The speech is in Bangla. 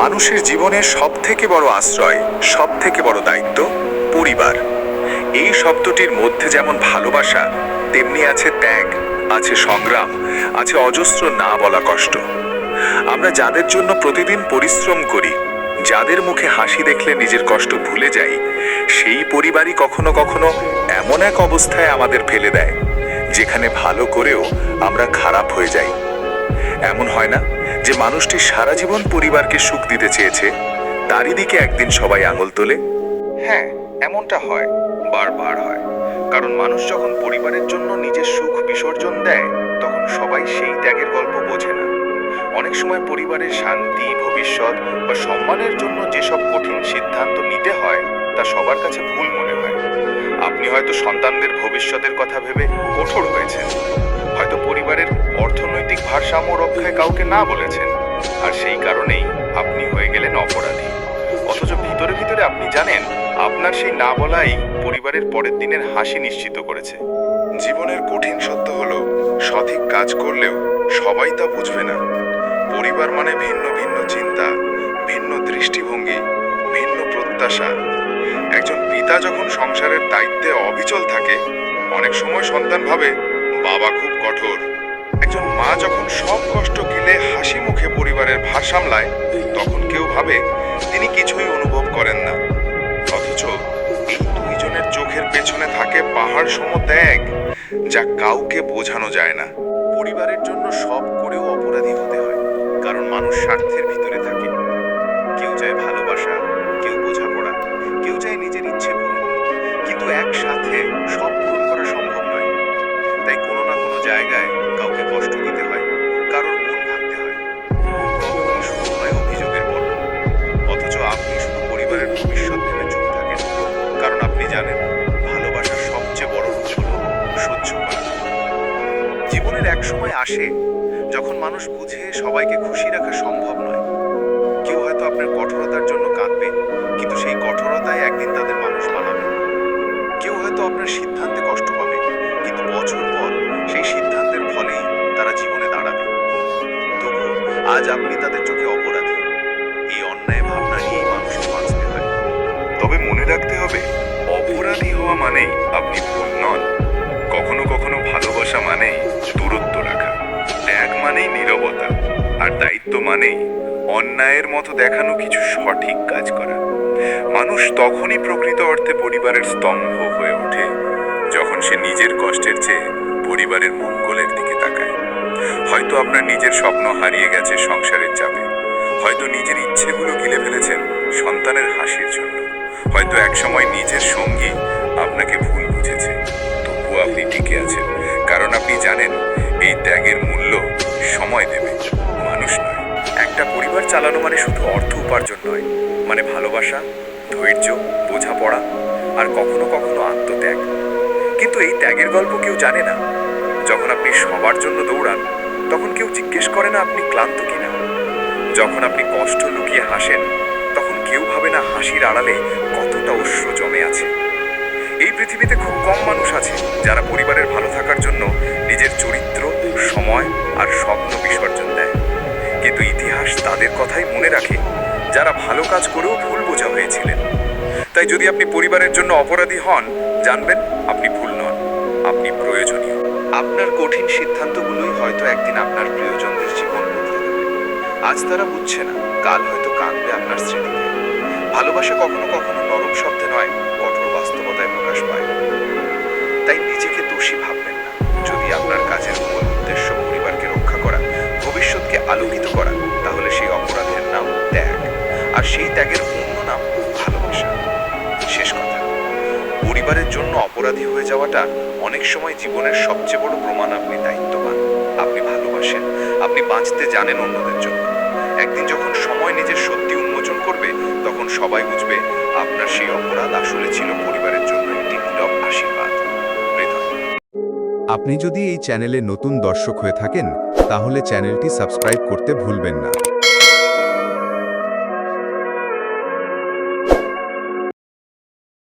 মানুষের জীবনের সব থেকে বড় আশ্রয় সব থেকে বড় দায়িত্ব পরিবার। এই শব্দটির মধ্যে যেমন ভালোবাসা, তেমনি আছে ত্যাগ, আছে সংগ্রাম, আছে অজস্র না বলা কষ্ট। আমরা যাদের জন্য প্রতিদিন পরিশ্রম করি, যাদের মুখে হাসি দেখলে নিজের কষ্ট ভুলে যাই, সেই পরিবারই কখনো কখনো এমন এক অবস্থায় আমাদের ফেলে দেয়, যেখানে ভালো করেও আমরা খারাপ হয়ে যাই। এমন হয় না? যে মানুষটি সারা জীবন পরিবারকে সুখ দিতে চেয়েছে, তারই দিকে একদিন সবাই আঙুল তোলে। হ্যাঁ এমনটা হয়, বারবার হয়। কারণ মানুষ যখন পরিবারের জন্য নিজের সুখ বিসর্জন দেয়, তখন সবাই সেই ত্যাগের গল্প বোঝে না। অনেক সময় পরিবারের শান্তি, ভবিষ্যৎ বা সম্মানের জন্য যেসব কঠিন সিদ্ধান্ত নিতে হয়, তা সবার কাছে ভুল মনে হয়। আপনি হয়তো সন্তানদের ভবিষ্যতের কথা ভেবে কঠোর হয়েছেন। ভারসাম্য রক্ষায় কাউকে না বলেছেন। আর সেই কারণেই আপনি হয়ে গেলেন অপরাধী। অথচ ভিতরে ভিতরে আপনি জানেন, আপনার সেই না বলাই পরিবারের পরের দিনের হাসি নিশ্চিত করেছে। জীবনের কঠিন সত্য হলো, সঠিক কাজ করলেও সবাই তা বুঝবে না। পরিবার মানে ভিন্ন ভিন্ন চিন্তা, ভিন্ন দৃষ্টিভঙ্গি, ভিন্ন প্রত্যাশা। একজন পিতা যখন সংসারের দায়িত্বে অবিচল থাকে, অনেক সময় সন্তান ভাবে, বাবা খুব কঠোর একজন মা যখন সব কষ্ট গিলে হাসি মুখে পরিবারের ভার সামলায়, তখন কেউ ভাবে তিনি কিছুই অনুভব করেন না। অথচ এই দুইজনের চোখের পেছনে থাকে পাহাড় সম ত্যাগ যা কাউকে বোঝানো যায় না। পরিবারের জন্য সব করেও অপরাধী হতে হয়, কারণ মানুষ স্বার্থের ভিতরে থাকে। কেউ চায় ভালোবাসা, কেউ বোঝাপড়া, কেউ চায় নিজের ইচ্ছে পূরণ। কিন্তু একসাথে সব এক সময় আসে, যখন মানুষ বুঝে সবাইকে খুশি রাখা সম্ভব নয়। কেউ হয়তো আপনার কঠোরতার জন্য কাঁদবে, কিন্তু সেই কঠোরতায় একদিন তাদের মানুষ বানাবে কেউ হয়তো আপনার সিদ্ধান্তে কষ্ট পাবে, কিন্তু বছর পর সেই সিদ্ধান্তের ফলেই তারা জীবনে দাঁড়াবে। তবু আজ আপনি তাদের চোখে অপরাধী। এই অন্যায় ভাবনা নিয়েই মানুষকে বাঁচতে হয়। তবে মনে রাখতে হবে, অপরাধী হওয়া মানেই আপনি ভুল নন। কখনো কখনো ভালোবাসা মানেই দূরত্ব রাখা। ত্যাগ মানেই নীরবতা, আর দায়িত্ব মানেই অন্যায়ের মতো দেখানো কিছু সঠিক কাজ করা। মানুষ তখনই প্রকৃত অর্থে পরিবারের স্তম্ভ হয়ে ওঠে, যখন সে নিজের কষ্টের চেয়ে পরিবারের মঙ্গলের দিকে তাকায়। হয়তো আপনার নিজের স্বপ্ন হারিয়ে গেছে সংসারের চাপে, হয়তো নিজের ইচ্ছেগুলো গিলে ফেলেছেন সন্তানের হাসির জন্য, হয়তো একসময় নিজের সঙ্গী আপনাকে ভুল আপনি টিকে আছেন। কারণ আপনি জানেন, এই ত্যাগের মূল্য সময় দেবে, মানুষ নয়। একটা পরিবার চালানো মানে শুধু অর্থ উপার্জন নয় মানে ভালোবাসা, ধৈর্য, বোঝাপড়া, আর কখনো কখনো আত্মত্যাগ। কিন্তু এই ত্যাগের গল্প কেউ জানে না। যখন আপনি সবার জন্য দৌড়ান, তখন কেউ জিজ্ঞেস করে না আপনি ক্লান্ত কিনা। যখন আপনি কষ্ট লুকিয়ে হাসেন, তখন কেউ ভাবে না হাসির আড়ালে কতটা অশ্রু জমে আছে। এই পৃথিবীতে খুব কম মানুষ আছে যারা পরিবারের ভালো থাকার জন্য নিজের চরিত্র, সময় আর স্বপ্ন বিসর্জন দেয়। কিন্তু ইতিহাস তাদের কথাই মনে রাখে, যারা ভালো কাজ করেও ভুল বোঝা হয়েছিলেন। তাই যদি আপনি পরিবারের জন্য অপরাধী হন, জানবেন আপনি ভুল নন, আপনি প্রয়োজনীয়। আপনার কঠিন সিদ্ধান্তগুলোই হয়তো একদিন আপনার প্রিয়জনদের জীবন বদলে দেবে। আজ তারা বুঝছে না, কাল হয়তো কাঁদবে আপনার স্মৃতিতে। ভালোবাসা কখনো কখনো নরম শব্দে নয়, কঠোর আর সেই ত্যাগের অন্য নাম ভালোবাসা। শেষ কথা, পরিবারের জন্য অপরাধী হয়ে যাওয়াটা অনেক সময় জীবনের সবচেয়ে বড় প্রমাণ। আপনি দায়িত্ববান, আপনি ভালোবাসেন, আপনি বাঁচতে জানেন অন্যদের জন্য। একদিন যখন সময় নিজের সত্যি উন্মোচন করবে, তখন সবাই বুঝবে আপনার সেই অপরাধ আসলে ছিল পরিবারের জন্য একটি নীরব আশীর্বাদ। আপনি যদি এই চ্যানেলে নতুন দর্শক হয়ে থাকেন, তাহলে চ্যানেলটি সাবস্ক্রাইব করতে ভুলবেন না।